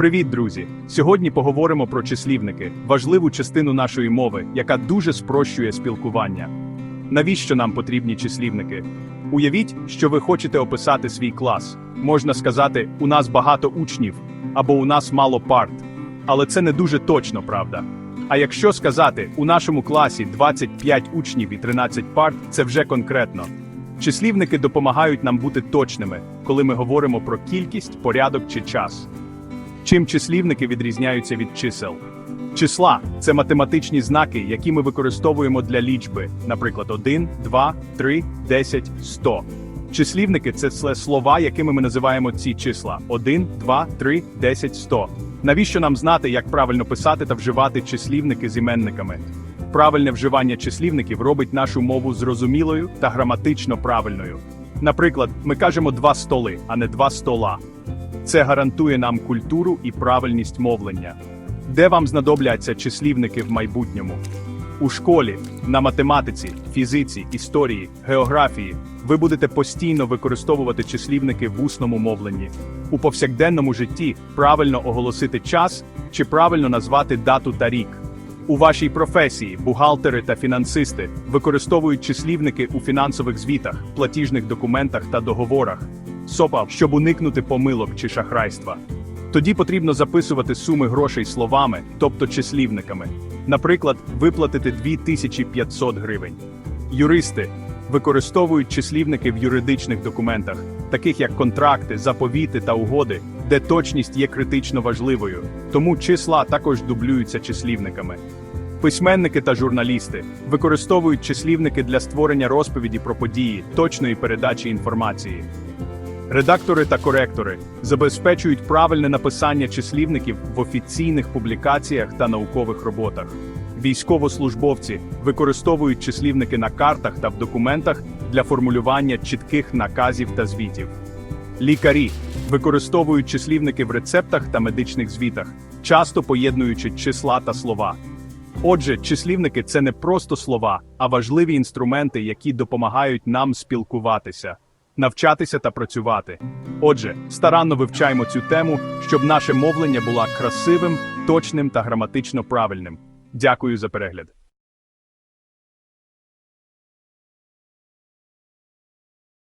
Привіт, друзі! Сьогодні поговоримо про числівники, важливу частину нашої мови, яка дуже спрощує спілкування. Навіщо нам потрібні числівники? Уявіть, що ви хочете описати свій клас. Можна сказати, у нас багато учнів або у нас мало парт. Але це не дуже точно, правда? А якщо сказати, у нашому класі 25 учнів і 13 парт, це вже конкретно. Числівники допомагають нам бути точними, коли ми говоримо про кількість, порядок чи час. Чим числівники відрізняються від чисел? Числа це математичні знаки, які ми використовуємо для лічби, наприклад, 1, 2, 3, 10, 100. Числівники це слова, якими ми називаємо ці числа: 1, 2, 3, 10, 100. Навіщо нам знати, як правильно писати та вживати числівники з іменниками? Правильне вживання числівників робить нашу мову зрозумілою та граматично правильною. Наприклад, ми кажемо два столи, а не два стола. Це гарантує нам культуру і правильність мовлення. Де вам знадобляться числівники в майбутньому? У школі, на математиці, фізиці, історії, географії ви будете постійно використовувати числівники в усному мовленні. У повсякденному житті правильно оголосити час чи правильно назвати дату та рік. У вашій професії бухгалтери та фінансисти використовують числівники у фінансових звітах, платіжних документах та договорах. СОПа, щоб уникнути помилок чи шахрайства. Тоді потрібно записувати суми грошей словами, тобто числівниками. Наприклад, виплатити 2500 гривень. Юристи використовують числівники в юридичних документах, таких як контракти, заповіти та угоди, де точність є критично важливою, тому числа також дублюються числівниками. Письменники та журналісти використовують числівники для створення розповіді про події, точної передачі інформації. Редактори та коректори забезпечують правильне написання числівників в офіційних публікаціях та наукових роботах. Військовослужбовці використовують числівники на картах та в документах для формулювання чітких наказів та звітів. Лікарі використовують числівники в рецептах та медичних звітах, часто поєднуючи числа та слова. Отже, числівники це не просто слова, а важливі інструменти, які допомагають нам спілкуватися, навчатися та працювати. Отже, старанно вивчаємо цю тему, щоб наше мовлення було красивим, точним та граматично правильним. Дякую за перегляд.